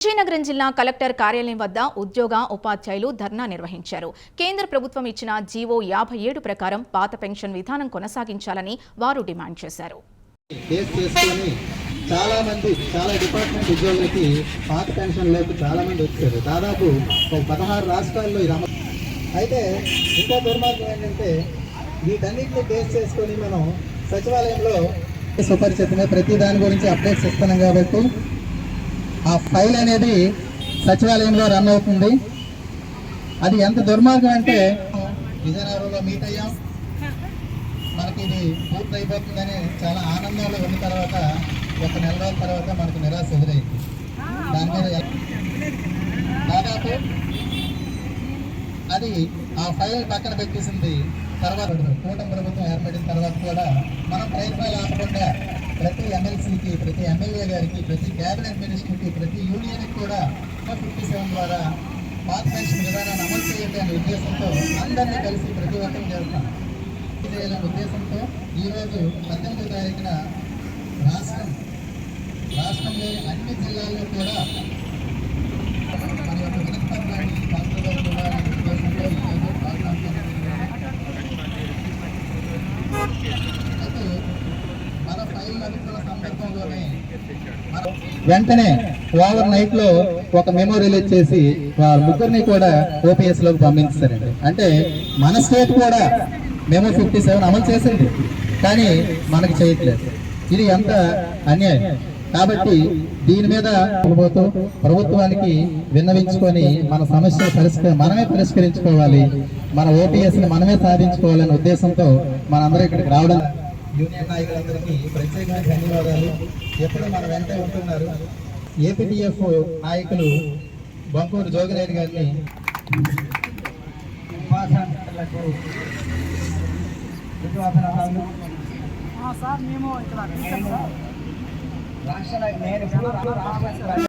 విజయనగరం జిల్లా కలెక్టర్ కార్యాలయం వద్ద ఉద్యోగ ఉపాధ్యాయులు ధర్నా నిర్వహించారు. కేంద్ర ప్రభుత్వం ఇచ్చిన జీవో యాభై ఏడు ప్రకారం పాత పెన్షన్ విధానం కొనసాగించాలని వారు డిమాండ్ చేశారు. చాలా మంది చాలా డిపార్ట్మెంట్ ఉద్యోగులకి పాత పెన్షన్లోకి చాలా మంది వచ్చారు. దాదాపు ఒక పదహారు రాష్ట్రాల్లో ఇది అయితే ఇంకా దుర్మార్గం ఏంటంటే వీటన్నిటిని బేస్ చేసుకొని మనం సచివాలయంలో సుపరిచితమే ప్రతి దాని గురించి అప్డేట్స్ ఇస్తున్నాం కాబట్టి ఆ ఫైల్ అనేది సచివాలయంలో రన్ అవుతుంది. అది ఎంత దుర్మార్గం అంటే విజయనగరంలో మీట్ అయ్యాం. మనకి ఇది పూర్తి అయిపోతుందని చాలా ఆనందంలో ఉన్న తర్వాత ఒక నెల రోజుల తర్వాత మనకు నిరాశ ఎదురైంది. దాని మీద దాదాపు అది ఆ ఫైల్ పక్కన పెట్టేసింది తర్వాత కూటమి ప్రభుత్వం ఏర్పడిన తర్వాత కూడా మనం ప్రయత్నాలు ఆపకుండా ప్రతి ఎమ్మెల్సీకి ప్రతి ఎమ్మెల్యే గారికి ప్రతి క్యాబినెట్ మినిస్టర్కి ప్రతి యూనియన్కి కూడా ఫిఫ్టీ సెవెన్ ద్వారా కార్పొరేషన్ విధానాన్ని అమలు చేయండి అనే ఉద్దేశంతో అందరినీ కలిసి ప్రతి ఒక్కరు చేస్తాం చేయాలనే ఉద్దేశంతో ఈరోజు పద్దెనిమిదో తారీఖున రాష్ట్రం రాష్ట్రంలోని అన్ని జిల్లాల్లో కూడా మన యొక్క వినతిపత్రాన్ని కలెక్టర్ గారికి ఇవ్వాలనే ఉద్దేశంతో ఈరోజు పాల్గొనడం అయితే మన ఫైల్ అందుకున్న సందర్భంలోనే మన- వెంటనే ఓవర్ నైట్లో ఒక మెమో రిలీజ్ చేసి వాళ్ళ ముగ్గురిని కూడా ఓపీఎస్లోకి పంపించారండి. అంటే మన స్టేట్ కూడా మెమో ఫిఫ్టీ సెవెన్ అమలు చేసింది. కానీ మనకి చేయట్లేదు. ఇది ఎంత అన్యాయం. కాబట్టి దీని మీద పోతూ ప్రభుత్వానికి విన్నవించుకొని మన సమస్య పరిష్కరి మనమే పరిష్కరించుకోవాలి. మన ఓపీఎస్ని మనమే సాధించుకోవాలనే ఉద్దేశంతో మనందరూ ఇక్కడికి రావడం యూనియన్ నాయకులందరికీ ప్రత్యేకమైన ధన్యవాదాలు. ఎప్పుడు మన వెంటే ఉంటున్నారు. ఏపీటీఎఫ్ నాయకులు బంకూరు జోగిరెడ్డి గారిని ఉపాసనలకు నేను రాష్ట్ర